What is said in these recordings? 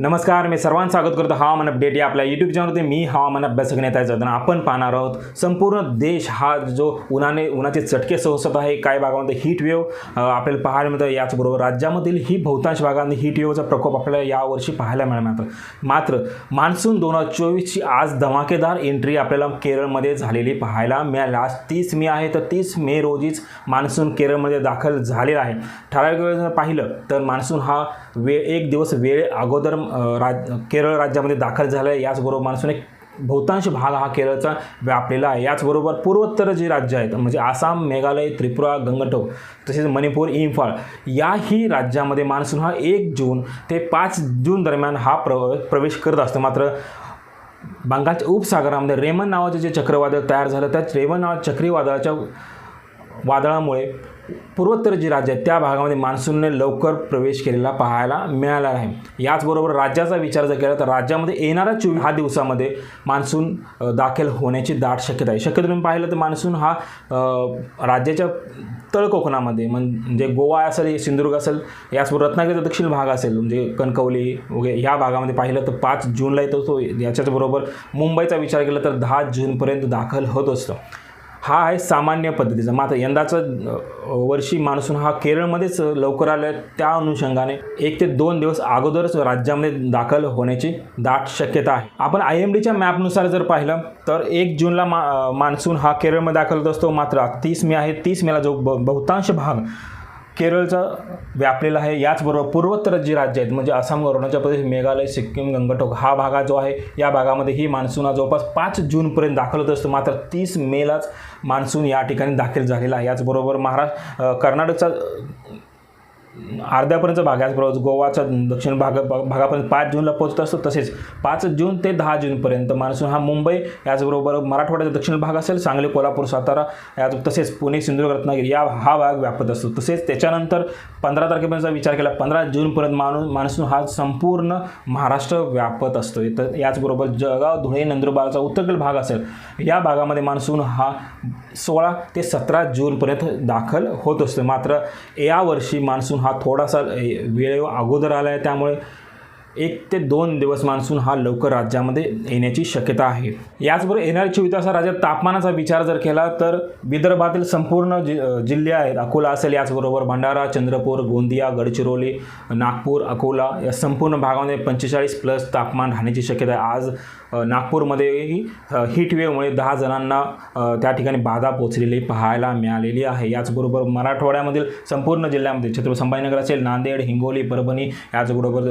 नमस्कार मी सर्वांचं स्वागत करतो हवामान अपडेट या आपल्या यूट्यूब चॅनलवरती मी हवामान अभ्यास घेण्यात आहे आणि आपण पाहणार आहोत संपूर्ण देश हा जो उन्हाने उन्हाचे चटके सोसत आहे काही भागामध्ये हीट वेव्ह आपल्याला पाहायला मिळतं. याचबरोबर राज्यामधील ही बहुतांश भागामध्ये हीट वेव्हचा प्रकोप आपल्याला यावर्षी पाहायला मिळणार मात्र. मान्सून दोन हजार चोवीसची आज धमाकेदार एंट्री आपल्याला केरळमध्ये झालेली पाहायला मिळाली. आज तीस मे आहे तर तीस मे रोजीच मान्सून केरळमध्ये दाखल झालेला आहे. ठराविक वेळ जर पाहिलं तर मान्सून हा वे एक दिवस वेळ अगोदर राज केरळ राज्यामध्ये दाखल झालं आहे याचबरोबर मान्सून एक बहुतांश भाग हा केरळचा व्यापलेला आहे. याचबरोबर पूर्वोत्तर जी राज्य आहेत म्हणजे आसाम मेघालय त्रिपुरा गंगटोक तसेच मणिपूर इम्फाळ याही राज्यामध्ये मान्सून हा एक जून ते पाच जून दरम्यान हा प्र प्रवेश करत असतो. मात्र बंगालच्या उपसागरामध्ये रेमन नावाचे जे चक्रवादळ तयार झालं त्या रेमन नावाच्या चक्रीवादळाच्या वादळामुळे पूर्वोत्तर जी राज्य आहेत त्या भागामध्ये मान्सूनने लवकर प्रवेश केलेला पाहायला मिळाला आहे. याचबरोबर राज्याचा विचार जर केला तर राज्यामध्ये येणाऱ्या चोवीस हा दिवसामध्ये मान्सून दाखल होण्याची दाट शक्यता आहे. शक्यतो तुम्ही पाहिलं तर मान्सून हा राज्याच्या तळ कोकणामध्ये म्हणजे गोवा असेल सिंधुदुर्ग असेल याचबरोबर रत्नागिरीचा दक्षिण भाग असेल म्हणजे कणकवली वगैरे ह्या भागामध्ये पाहिलं तर पाच जूनला येतो तो याच्याचबरोबर मुंबईचा विचार केला तर दहा जूनपर्यंत दाखल होत असतो. हा आहे सामान्य पद्धतीचा. मात्र यंदाचं वर्षी मान्सून हा केरळमध्येच लवकर आलं. त्या अनुषंगाने एक ते दोन दिवस अगोदरच राज्यामध्ये दाखल होण्याची दाट शक्यता आहे. आपण आय एम डीच्या मॅपनुसार जर पाहिलं तर एक जूनला मा मान्सून हा केरळमध्ये दाखल होत असतो. मात्र तीस मे आहे. तीस मेला जो ब बहुतांश भाग केरळचा व्यापलेला आहे. याचबरोबर पूर्वोत्तर जी राज्य आहेत म्हणजे आसाम अरुणाचल प्रदेश मेघालय सिक्कीम गंगटोक हा भागा जो आहे या भागामध्ये ही मान्सून हा जवळपास पाच जूनपर्यंत दाखल होत असतो. मात्र तीस मेलाच मान्सून या ठिकाणी दाखल झालेला आहे. याचबरोबर महाराष्ट्र कर्नाटकचा अर्ध्यापर्यंत भाग याचबरोबर गोवाचा दक्षिण भाग भागापर्यंत पाच जूनला पोहोचत असतो. तसेच पाच जून ते दहा जूनपर्यंत मान्सून हा मुंबई याचबरोबर मराठवाड्याचा दक्षिण भाग असेल सांगली कोल्हापूर सातारा याच तसेच पुणे सिंधुदुर्ग रत्नागिरी या हा भाग व्यापत असतो. तसेच त्याच्यानंतर पंधरा तारखेपर्यंतचा विचार केला पंधरा जूनपर्यंत माणू मान्सून हा संपूर्ण महाराष्ट्र व्यापत असतो. तर याचबरोबर जळगाव धुळे नंदुरबारचा उत्तरेकडील भाग असेल या भागामध्ये मान्सून हा सोळा ते सतरा जूनपर्यंत दाखल होत असतो. मात्र यावर्षी मान्सून हा थोडासा वेळेवर अगोदर आला आहे त्यामुळे एक ते दोन दिवस मान्सून हा लवकर राज्यामध्ये येण्याची शक्यता आहे. याचबरोबर येणाऱ्या चोवीस तासात राज्यात तापमानाचा विचार जर केला तर विदर्भातील संपूर्ण जि जिल्हे आहेत अकोला असेल याचबरोबर भंडारा चंद्रपूर गोंदिया गडचिरोली नागपूर अकोला या संपूर्ण भागामध्ये पंचेचाळीस प्लस तापमान राहण्याची शक्यता आहे. आज नागपूरमध्येही अ, दहा जणांना त्या ठिकाणी बाधा पोचलेली पाहायला मिळालेली आहे. याचबरोबर मराठवाड्यामधील संपूर्ण जिल्ह्यामध्ये छत्रपती संभाजीनगर असेल नांदेड हिंगोली परभणी याचबरोबर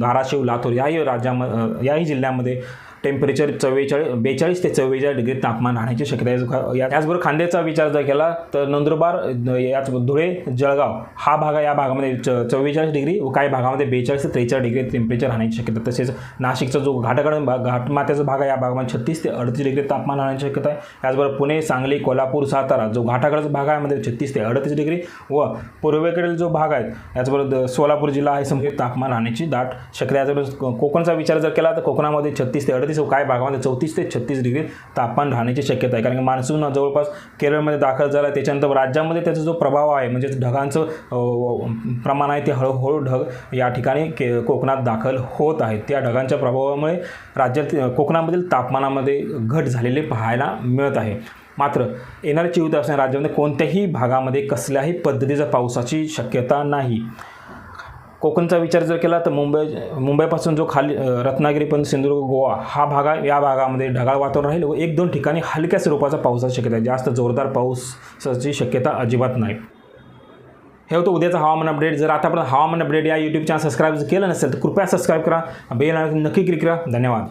धाराशिव लातूर याही राज्याम याही जिल्ह्यामध्ये टेम्परेचर चव्वेचाळीस बेचाळीस ते चव्वेचाळीस डिग्री तापमान राहण्याची शक्यता आहे. या- याचबरोबर खांद्याचा विचार जर केला तर नंदुरबार याच धुळे जळगाव हा भाग आहे. या भागामध्ये च चव्वेचाळीस डिग्री व काही भागामध्ये बेचाळीस ते त्रेचाळीस डिग्री टेम्परेचर राहण्याची शक्यता तसेच नाशिकचा जो घाटाकडून घाटमात्याचा घाटमाथ्याचा भाग आहे या भागामध्ये छत्तीस ते अडतीस डिग्री तापमान राहण्याची शक्यता आहे. याचबरोबर पुणे सांगली कोल्हापूर सातारा जो घाटाकडचा भाग आहे मध्ये छत्तीस ते अडतीस डिग्री व पूर्वेकडील जो भाग आहे याचबरोबर द- सोलापूर जिल्हा आहे संपूर्ण तापमान राहण्याची दाट शक्यता याचबरोबर कोकणचा विचार जर केला तर कोकणामध्ये छत्तीस ते अडतीस व काय भागामध्ये चौतीस ते छत्तीस डिग्री तापमान राहण्याची शक्यता आहे. कारण की मान्सून जवळपास केरळमध्ये दाखल झाला आहे. त्याच्यानंतर राज्यामध्ये त्याचा जो प्रभाव आहे म्हणजे ढगांचं प्रमाण आहे ते हळूहळू ढग या ठिकाणी के कोकणात दाखल होत आहेत. त्या ढगांच्या प्रभावामुळे राज्यात कोकणामधील तापमानामध्ये घट झालेली पाहायला मिळत आहे. मात्र येणाऱ्या चोवीस असणे राज्यामध्ये कोणत्याही भागामध्ये कसल्याही पद्धतीचा पावसाची शक्यता नाही. कोकणचा विचार जर केला तर मुंबई मुंबईपासून जो खाली रत्नागिरीपर्यंत रत्नागिरी पण सिंधुदुर्ग गोवा हा भागा या भागामध्ये ढगाळ वातावरण राहील व एक दोन ठिकाणी हलक्या स्वरूपाचा पावसाची शक्यता आहे. जास्त जोरदार पावसाची शक्यता अजिबात नाही. हे होतं उद्याचं हवामान अपडेट. जर आतापर्यंत हवामान अपडेट या यूट्यूब चॅनल सबस्क्राईब केलं नसेल तर कृपया सबस्क्राईब करा. बेल नक्की क्लिक करा. धन्यवाद.